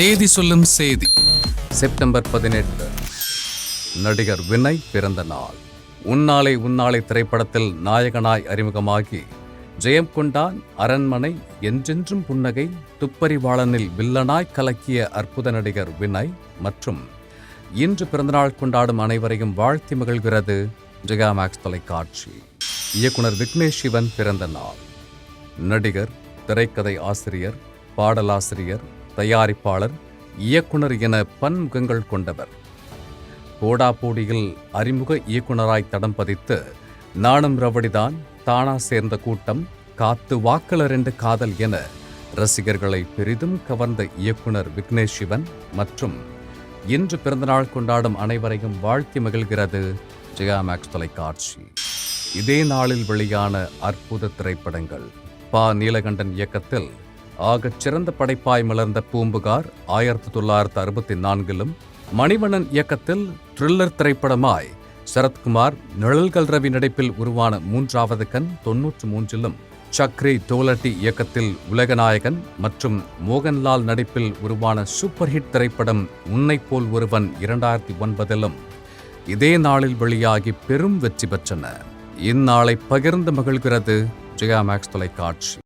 தேதி சொல்லும் செய்தி. செப்டம்பர் பதினெட்டு. நடிகர் வினய் பிறந்த நாள். உன்னாலே உன்னாலே திரைப்படத்தில் நாயகனாய் அறிமுகமாகி ஜெயம் கொண்டான் அரண்மனை என்றென்றும் புன்னகை துப்பறிவாளனில் வில்லனாய் கலக்கிய அற்புத நடிகர் வினய் மற்றும் இன்று பிறந்தநாள் கொண்டாடும் அனைவரையும் வாழ்த்தி மகிழ்கிறது ஜெகா மேக்ஸ் தொலைக்காட்சி. இயக்குனர் விக்னேஷ் சிவன் பிறந்த நாள். நடிகர் திரைக்கதை ஆசிரியர் பாடலாசிரியர் தயாரிப்பாளர் இயக்குனர் என பன்முகங்கள் கொண்டவர். கோடாபோடியில் அறிமுக இயக்குனராய் தடம் பதித்து நானும் ரவடிதான் தானா சேர்ந்த கூட்டம் காத்து வாக்களர் என்று காதல் என ரசிகர்களை பெரிதும் கவர்ந்த இயக்குனர் விக்னேஷ் சிவன் மற்றும் இன்று பிறந்தநாள் கொண்டாடும் அனைவரையும் வாழ்த்தி மகிழ்கிறது ஜெயா மேக்ஸ் தொலைக்காட்சி. இதே நாளில் வெளியான அற்புத திரைப்படங்கள் பா. நீலகண்டன் இயக்கத்தில் ஆகச் சிறந்த படைப்பாய் மலர்ந்த பூம்புகார் ஆயிரத்தி தொள்ளாயிரத்து அறுபத்தி நான்கிலும் மணிவண்ணன் இயக்கத்தில் த்ரில்லர் திரைப்படமாய் சரத்குமார் நிழல்கள் ரவி நடிப்பில் உருவான மூன்றாவது கண் தொன்னூற்று மூன்றிலும் சக்ரி டோலட்டி இயக்கத்தில் உலகநாயகன் மற்றும் மோகன்லால் நடிப்பில் உருவான சூப்பர் ஹிட் திரைப்படம் உன்னை போல் ஒருவன் இரண்டாயிரத்தி ஒன்பதிலும் இதே நாளில் வெளியாகி பெரும் வெற்றி பெற்றன. இந்நாளை பகிர்ந்து மகிழ்கிறது ஜெயா மேக்ஸ் தொலைக்காட்சி.